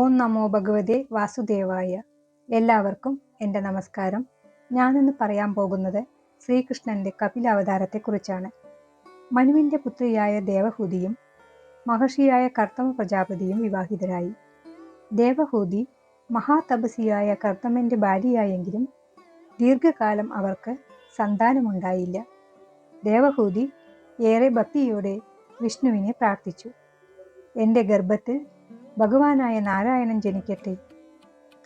ഓം നമോ ഭഗവതേ വാസുദേവായ. എല്ലാവർക്കും എന്റെ നമസ്കാരം. ഞാനിന്ന് പറയാൻ പോകുന്നത് ശ്രീകൃഷ്ണന്റെ കപിലാവതാരത്തെക്കുറിച്ചാണ്. മനുവിന്റെ പുത്രിയായ ദേവഹൂതിയും മഹർഷിയായ കർത്തമ പ്രജാപതിയും വിവാഹിതരായി. ദേവഹൂതി മഹാതപസിയായ കർത്തമന്റെ ഭാര്യയായെങ്കിലും ദീർഘകാലം അവർക്ക് സന്താനമുണ്ടായില്ല. ദേവഹൂതി ഏറെ ഭക്തിയോടെ വിഷ്ണുവിനെ പ്രാർത്ഥിച്ചു. എന്റെ ഗർഭത്തിൽ ഭഗവാനായ നാരായണൻ ജനിക്കട്ടെ.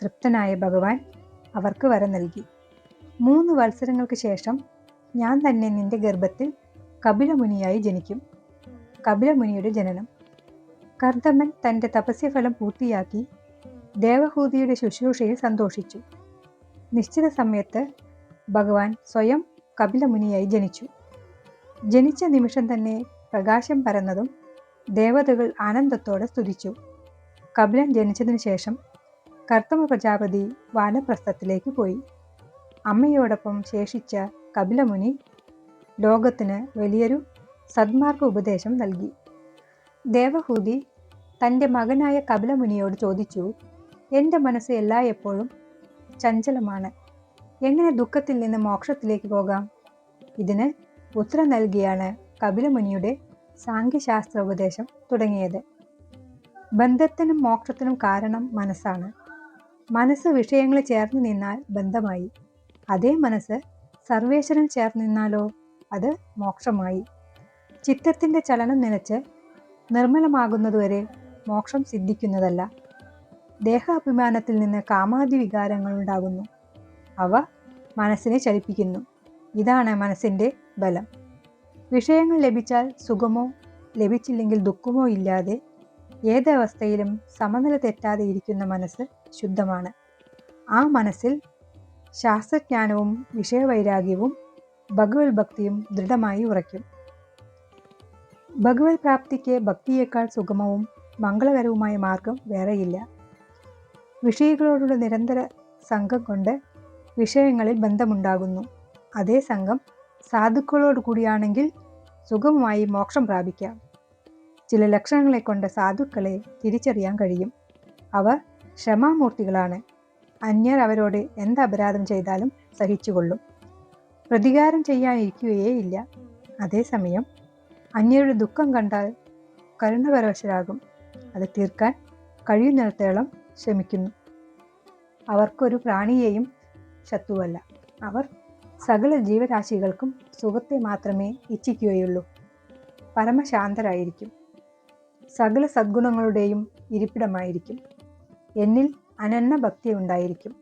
തൃപ്തനായ ഭഗവാൻ അവർക്ക് വരം നൽകി. മൂന്ന് വത്സരങ്ങൾക്ക് ശേഷം ഞാൻ തന്നെ നിന്റെ ഗർഭത്തിൽ കപിലമുനിയായി ജനിക്കും. കപിലമുനിയുടെ ജനനം. കർദമൻ തന്റെ തപസ്യഫലം പൂർത്തിയാക്കി ദേവഹൂതിയുടെ ശുശ്രൂഷയിൽ സന്തോഷിച്ചു. നിശ്ചിത സമയത്ത് ഭഗവാൻ സ്വയം കപിലമുനിയായി ജനിച്ചു. ജനിച്ച നിമിഷം തന്നെ പ്രകാശം പരന്നതും ദേവതകൾ ആനന്ദത്തോടെ സ്തുതിച്ചു. കപിലൻ ജനിച്ചതിനു ശേഷം കർത്തമ പ്രജാപതി വാനപ്രസ്ഥത്തിലേക്ക് പോയി. അമ്മയോടൊപ്പം ശേഷിച്ച കപിലമുനി ലോകത്തിന് വലിയൊരു സദ്മാർഗ ഉപദേശം നൽകി. ദേവഹൂതി തന്റെ മകനായ കപിലമുനിയോട് ചോദിച്ചു എന്റെ മനസ്സ് എല്ലായ്പ്പോഴും ചഞ്ചലമാണ്. എങ്ങനെ ദുഃഖത്തിൽ നിന്ന് മോക്ഷത്തിലേക്ക് പോകാം ഇതിന് ഉത്തരം നൽകിയാണ് കപിലമുനിയുടെ സാഖ്യശാസ്ത്ര ഉപദേശം തുടങ്ങിയത്. ബന്ധത്തിനും മോക്ഷത്തിനും കാരണം മനസ്സാണ്. മനസ്സ് വിഷയങ്ങളെ ചേർന്ന് നിന്നാൽ ബന്ധമായി. അതേ മനസ്സ് സർവേശ്വരൻ ചേർന്ന് നിന്നാലോ അത് മോക്ഷമായി. ചിത്തത്തിന്റെ ചലനം നിലച്ച് നിർമ്മലമാകുന്നതുവരെ മോക്ഷം സിദ്ധിക്കുന്നതല്ല. ദേഹാഭിമാനത്തിൽ നിന്ന് കാമാതി വികാരങ്ങൾ ഉണ്ടാകുന്നു. അവ മനസ്സിനെ ചലിപ്പിക്കുന്നു. ഇതാണ് മനസ്സിന്റെ ബലം. വിഷയങ്ങൾ ലഭിച്ചാൽ സുഖമോ ലഭിച്ചില്ലെങ്കിൽ ദുഃഖമോ ഇല്ലാതെ ഏതവസ്ഥയിലും സമനില തെറ്റാതെ ഇരിക്കുന്ന മനസ്സ് ശുദ്ധമാണ്. ആ മനസ്സിൽ ശാസ്ത്രജ്ഞാനവും വിഷയവൈരാഗ്യവും ഭഗവത് ഭക്തിയും ദൃഢമായി ഉറയ്ക്കും. ഭഗവത് പ്രാപ്തിക്ക് ഭക്തിയേക്കാൾ സുഗമവും മംഗളകരവുമായ മാർഗം വേറെയില്ല. വിഷയികളോടുള്ള നിരന്തര സംഘം കൊണ്ട് വിഷയങ്ങളിൽ ബന്ധമുണ്ടാകുന്നു. അതേ സംഘം സാധുക്കളോടുകൂടിയാണെങ്കിൽ സുഗമമായി മോക്ഷം പ്രാപിക്കാം. ചില ലക്ഷണങ്ങളെ കൊണ്ട് സാധുക്കളെ തിരിച്ചറിയാൻ കഴിയും. അവർ ക്ഷമാമൂർത്തികളാണ്. അന്യർ അവരോട് എന്ത് അപരാധം ചെയ്താലും സഹിച്ചുകൊള്ളും. പ്രതികാരം ചെയ്യാനിരിക്കുകയേയില്ല. അതേസമയം അന്യരുടെ ദുഃഖം കണ്ടാൽ കരുണപരവശരാകും. അത് തീർക്കാൻ കഴിയുന്നിടത്തോളം ശ്രമിക്കുന്നു. അവർക്കൊരു പ്രാണിയെയും ശത്രുവല്ല. അവർ സകല ജീവരാശികൾക്കും സുഖത്തെ മാത്രമേ ഇച്ഛിക്കുകയുള്ളൂ. പരമശാന്തരായിരിക്കും. സകല സദ്ഗുണങ്ങളുടെയും ഇരിപ്പിടമായിരിക്കും. എന്നിൽ അനന്ന ഭക്തി ഉണ്ടായിരിക്കും.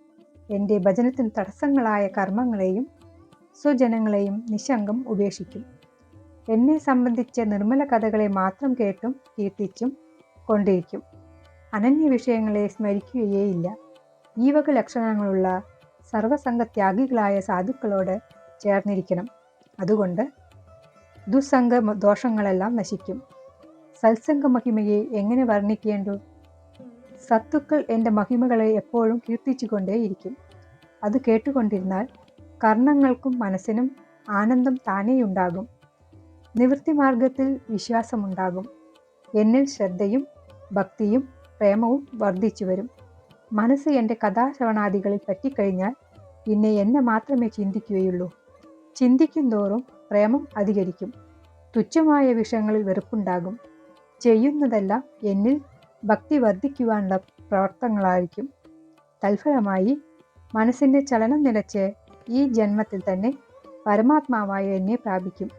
എന്റെ ഭജനത്തിന് തടസ്സങ്ങളായ കർമ്മങ്ങളെയും സ്വജനങ്ങളെയും നിശങ്കം ഉപേക്ഷിക്കും. എന്നെ സംബന്ധിച്ച നിർമ്മല കഥകളെ മാത്രം കേട്ടും കീർത്തിച്ചും കൊണ്ടിരിക്കും അനന്യ വിഷയങ്ങളെ സ്മരിക്കുകയേയില്ല. ഈ വക ലക്ഷണങ്ങളുള്ള സർവസംഘത്യാഗികളായ സാധുക്കളോട് ചേർന്നിരിക്കണം. അതുകൊണ്ട് ദുസ്സംഗ ദോഷങ്ങളെല്ലാം നശിക്കും. സത്സംഗ മഹിമയെ എങ്ങനെ വർണിക്കേണ്ടു? സത്തുക്കൾ എന്റെ മഹിമകളെ എപ്പോഴും കീർത്തിച്ചുകൊണ്ടേയിരിക്കും. അത് കേട്ടുകൊണ്ടിരുന്നാൽ കർണങ്ങൾക്കും മനസ്സിനും ആനന്ദം താനേയുണ്ടാകും. നിവൃത്തിമാർഗത്തിൽ വിശ്വാസമുണ്ടാകും. എന്നിൽ ശ്രദ്ധയും ഭക്തിയും പ്രേമവും വർദ്ധിച്ചു വരും. മനസ്സ് എന്റെ കഥാശ്രവണാദികളിൽ പറ്റിക്കഴിഞ്ഞാൽ പിന്നെ എന്നെ മാത്രമേ ചിന്തിക്കുകയുള്ളൂ. ചിന്തിക്കും തോറും പ്രേമം അധികരിക്കും. തുച്ഛമായ വിഷയങ്ങളിൽ വെറുപ്പുണ്ടാകും. ചെയ്യുന്നതെല്ലാം എന്നിൽ ഭക്തി വർദ്ധിക്കുവാനുള്ള പ്രവർത്തനങ്ങളായിരിക്കും. തൽഫലമായി മനസ്സിന്റെ ചലനം നിലച്ച് ഈ ജന്മത്തിൽ തന്നെ പരമാത്മാവായ എന്നെ പ്രാപിക്കും.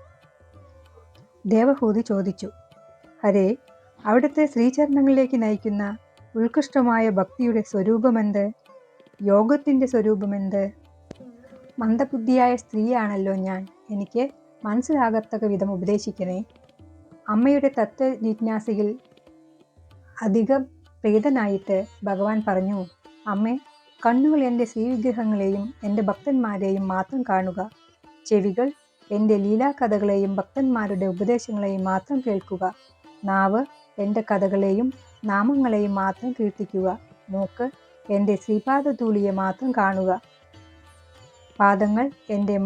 ദേവഹൂതി ചോദിച്ചു ഹരേ അവിടുത്തെ ശ്രീചരണങ്ങളിലേക്ക് നയിക്കുന്ന ഉത്കൃഷ്ടമായ ഭക്തിയുടെ സ്വരൂപമെന്ത്? യോഗത്തിന്റെ സ്വരൂപമെന്ത്? മന്ദബുദ്ധിയായ സ്ത്രീയാണല്ലോ ഞാൻ. എനിക്ക് മനസ്സിലാകത്തക്ക വിധം ഉപദേശിക്കണേ. അമ്മയുടെ തത്വ ജിജ്ഞാസയിൽ അധികം പ്രീതനായിട്ട് ഭഗവാൻ പറഞ്ഞു അമ്മേ കണ്ണുകൾ എന്റെ ശ്രീവിഗ്രഹങ്ങളെയും എന്റെ ഭക്തന്മാരെയും മാത്രം കാണുക. ചെവികൾ എന്റെ ലീലാകഥകളെയും ഭക്തന്മാരുടെ ഉപദേശങ്ങളെയും മാത്രം കേൾക്കുക. നാവ് എന്റെ കഥകളെയും നാമങ്ങളെയും മാത്രം കീർത്തിക്കുക. മൂക്ക് എന്റെ ശ്രീപാദധൂളിയെ മാത്രം കാണുക. പാദങ്ങൾ എന്റെ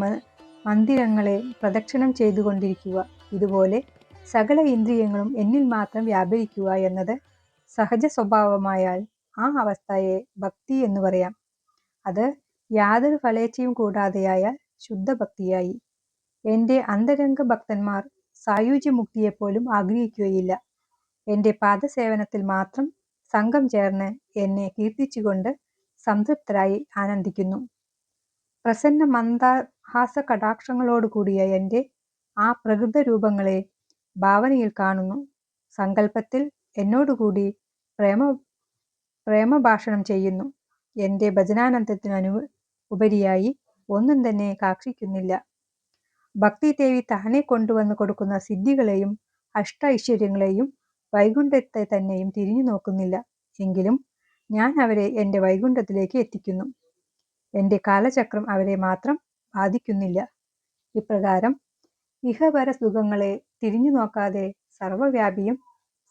മന്ദിരങ്ങളെ പ്രദക്ഷിണം ചെയ്തുകൊണ്ടിരിക്കുക. ഇതുപോലെ സകല ഇന്ദ്രിയങ്ങളും എന്നിൽ മാത്രം വ്യാപരിക്കുക എന്നത് സഹജ സ്വഭാവമായാൽ ആ അവസ്ഥയെ ഭക്തി എന്ന് പറയാം. അത് യാതൊരു ഫലേച്ഛയും കൂടാതെയായാൽ ശുദ്ധഭക്തിയായി. എന്റെ അന്തരംഗ ഭക്തന്മാർ സായുജ്യമുക്തിയെപ്പോലും ആഗ്രഹിക്കുകയില്ല. എന്റെ പാദസേവനത്തിൽ മാത്രം സംഘം ചേർന്ന് എന്നെ കീർത്തിച്ചുകൊണ്ട് സംതൃപ്തരായി ആനന്ദിക്കുന്നു. പ്രസന്ന മന്ദഹാസ കടാക്ഷങ്ങളോടുകൂടിയ എന്റെ ആ പ്രകൃത രൂപങ്ങളെ ഭാവനയിൽ കാണുന്നു. സങ്കല്പത്തിൽ എന്നോടുകൂടി പ്രേമ പ്രേമഭാഷണം ചെയ്യുന്നു. എന്റെ ഭജനാനന്ദത്തിനു ഉപരിയായി ഒന്നും തന്നെ കാക്ഷിക്കുന്നില്ല. ഭക്തി ദേവി താനെ കൊണ്ടുവന്ന് കൊടുക്കുന്ന സിദ്ധികളെയും അഷ്ട ഐശ്വര്യങ്ങളെയും വൈകുണ്ഠത്തെ തന്നെയും തിരിഞ്ഞു നോക്കുന്നില്ല. എങ്കിലും ഞാൻ അവരെ എന്റെ വൈകുണ്ഠത്തിലേക്ക് എത്തിക്കുന്നു. എന്റെ കാലചക്രം അവരെ മാത്രം ബാധിക്കുന്നില്ല. ഇപ്രകാരം ഇഹപര സുഖങ്ങളെ തിരിഞ്ഞു നോക്കാതെ സർവവ്യാപിയും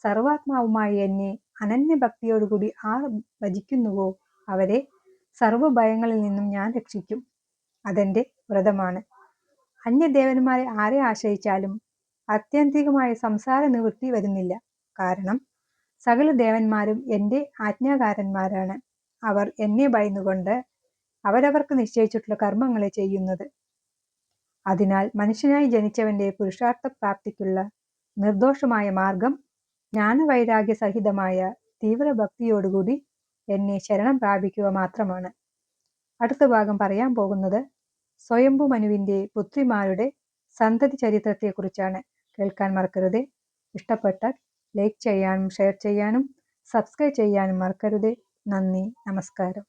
സർവാത്മാവുമായി എന്നെ അനന്യഭക്തിയോടുകൂടി ആർ ഭജിക്കുന്നുവോ അവരെ സർവഭയങ്ങളിൽ നിന്നും ഞാൻ രക്ഷിക്കും. അതെന്റെ വ്രതമാണ്. അന്യദേവന്മാരെ ആരെ ആശ്രയിച്ചാലും ആത്യന്തികമായ സംസാര നിവൃത്തി വരുന്നില്ല. കാരണം സകല ദേവന്മാരും എന്റെ ആജ്ഞാകാരന്മാരാണ്. അവർ എന്നെ ഭയന്നുകൊണ്ട് അവരവർക്ക് നിശ്ചയിച്ചിട്ടുള്ള കർമ്മങ്ങളെ ചെയ്യുന്നത്. അതിനാൽ മനുഷ്യനായി ജനിച്ചവന്റെ പുരുഷാർത്ഥ പ്രാപ്തിക്കുള്ള നിർദോഷമായ മാർഗം ജ്ഞാനവൈരാഗ്യ സഹിതമായ തീവ്രഭക്തിയോടുകൂടി എന്നെ ശരണം പ്രാപിക്കുക മാത്രമാണ്. അടുത്ത ഭാഗം പറയാൻ പോകുന്നത് സ്വയംഭു മനുവിന്റെ പുത്രിമാരുടെ സന്തതി ചരിത്രത്തെക്കുറിച്ചാണ്. കേൾക്കാൻ മറക്കരുത്. ഇഷ്ടപ്പെട്ടാൽ ലൈക്ക് ചെയ്യാനും ഷെയർ ചെയ്യാനും സബ്സ്ക്രൈബ് ചെയ്യാനും മറക്കരുത്. നന്ദി. നമസ്കാരം.